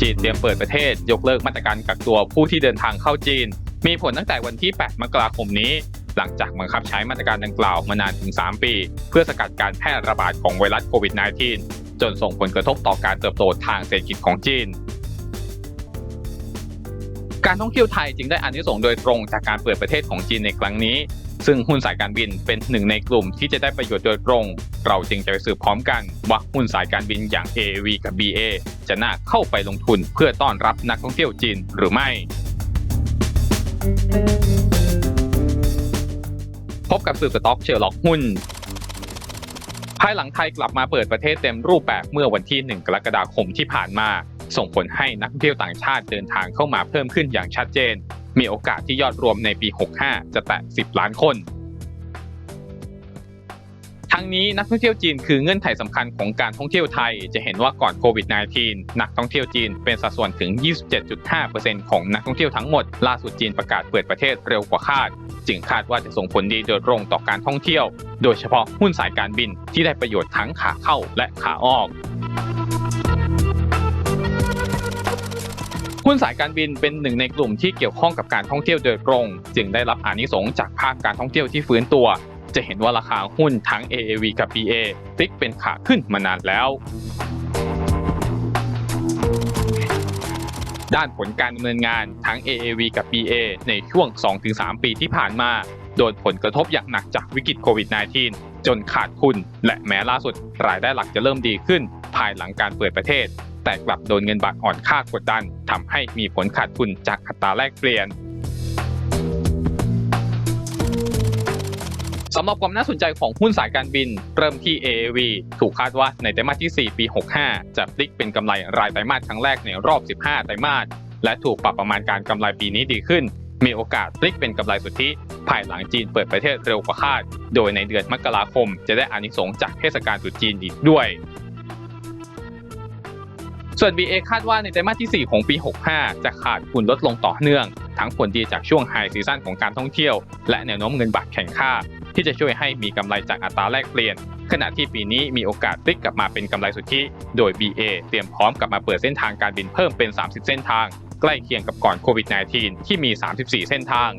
จีนเตรียมเปิดประเทศ ยกเลิกมาตรการกักตัวผู้ที่เดินทางเข้าจีน มีผลตั้งแต่วันที่ 8 มกราคมนี้ หลังจากบังคับใช้มาตรการดังกล่าวมานานถึง 3 ปี เพื่อสกัดการแพร่ระบาดของไวรัสโควิด -19 จนส่งผลกระทบต่อการเติบโตทางเศรษฐกิจของจีนการท่องเที่ยวไทยจึงได้อานิสงส์โดยตรงจากการเปิดประเทศของจีนในครั้งนี้ ซึ่งหุ้นสายการบินเป็นหนึ่งในกลุ่มที่จะได้ประโยชน์โดยตรง เราจึงจะไปสืบพร้อมกันว่าหุ้นสายการบินอย่าง AAV กับ BA จะน่าเข้าไปลงทุนเพื่อต้อนรับนักท่องเที่ยวจีนหรือไม่ พบกับสื่อสต็อกเชอร์ล็อกหุ้นภายหลังไทยกลับมาเปิดประเทศเต็มรูปแบบเมื่อวันที่ 1 กรกฎาคมที่ผ่านมา ส่งผลให้นักท่องเที่ยวต่างชาติเดินทางเข้ามาเพิ่มขึ้นอย่างชัดเจน มีโอกาสที่ยอดรวมในปี 65 จะแตะ 10 ล้านคน ทั้งนี้นักท่องเที่ยวจีนคือเงื่อนไขสำคัญของการท่องเที่ยวไทย จะเห็นว่าก่อนโควิด -19 นักท่องเที่ยวจีนเป็นสัดส่วนถึง 27.5%ของนักท่องเที่ยวทั้งหมด ล่าสุดจีนประกาศเปิดประเทศเร็วกว่าคาด จึงคาดว่าจะส่งผลดีโดยตรงต่อการท่องเที่ยว โดยเฉพาะหุ้นสายการบินที่ได้ประโยชน์ทั้งขาเข้าและขาออก หุ้นสายการบินเป็นหนึ่งในกลุ่มที่เกี่ยวข้องกับการท่องเที่ยวโดยตรง จึงได้รับอานิสงส์จากภาคการท่องเที่ยวที่ฟื้นตัว จะเห็นว่าราคาหุ้นทั้ง AAV กับ BA พลิกเป็นขาขึ้นมานานแล้วด้านผลการดำเนินงานทั้ง AAV กับ BA ในช่วง 2-3 ปีที่ผ่านมา โดนผลกระทบอย่างหนักจากวิกฤตโควิด -19 จนขาดทุน และแม้ล่าสุดรายได้หลักจะเริ่มดีขึ้น ภายหลังการเปิดประเทศ แต่กลับโดนเงินบาทอ่อนค่ากดดันทำให้มีผลขาดทุนจากอัตราแลกเปลี่ยนสำหรับความน่าสนใจของหุ้นสายการบิน เริ่มที่ AAV ถูกคาดว่าในไตรมาสที่ 4 ปี 65 จะพลิกเป็นกำไรรายไตรมาสครั้งแรกในรอบ 15 ไตรมาสและถูกปรับประมาณการกำไรปีนี้ดีขึ้น มีโอกาสพลิกเป็นกำไรสุทธิ ภายหลังจีนเปิดประเทศเร็วกว่าคาด โดยในเดือนมกราคมจะได้อานิสงส์จากเทศกาลตรุษจีนอีกด้วย ส่วน BA คาดว่าในไตรมาสที่ 4 ของปี 65 จะขาดทุนลดลงต่อเนื่อง ทั้งผลดีจากช่วงไฮซีซั่นของการท่องเที่ยว และแนวโน้มเงินบาทแข็งค่า ที่จะช่วยให้มีกำไรจากอัตราแลกเปลี่ยน ขณะที่ปีนี้มีโอกาสพลิกกลับมาเป็นกำไรสุทธิโดย BA เตรียมพร้อมกลับมาเปิดเส้นทางการบินเพิ่มเป็น 30 เส้นทาง ใกล้เคียงกับก่อนโควิด -19 ที่มี 34 เส้นทาง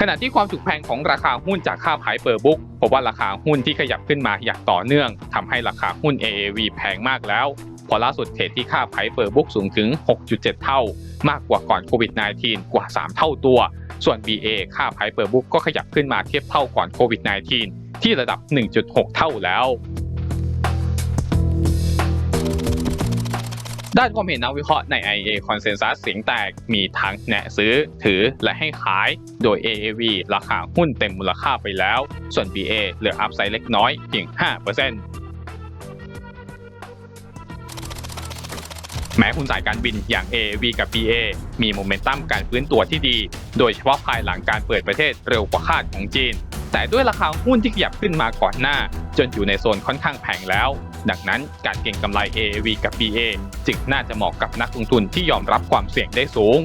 ขณะที่ความถูกแพงของราคาหุ้นจากค่า Price per book พบว่าราคาหุ้นที่ขยับขึ้นมาอย่างต่อเนื่องทำให้ราคาหุ้น AAV แพงมากแล้ว พอล่าสุดเทรดที่ค่า Price per book สูงถึง 6.7 เท่า มากกว่าก่อนโควิด -19 กว่า 3 เท่าตัว ส่วน BA ค่า Price per book ก็ขยับขึ้นมาเทียบเท่าก่อนโควิด -19 ที่ระดับ 1.6 เท่าแล้ว ด้านความเห็นนักวิเคราะห์ใน IA Consensus เสียงแตกมีทั้งแนะซื้อ ถือและให้ขาย โดย AAV ราคาหุ้นเต็มมูลค่าไปแล้ว ส่วน BA เหลืออัพไซด์เล็กน้อยเพียง 5%แม้หุ้นสายการบินอย่าง AAV กับ BA มีโมเมนตัมการฟื้นตัวที่ดี โดยเฉพาะภายหลังการเปิดประเทศเร็วกว่าคาดของจีน แต่ด้วยราคาหุ้นที่ขยับขึ้นมาก่อนหน้า จนอยู่ในโซนค่อนข้างแพงแล้ว ดังนั้นการเก็งกำไร AAV กับ BA จึงน่าจะเหมาะกับนักลงทุนที่ยอมรับความเสี่ยงได้สูง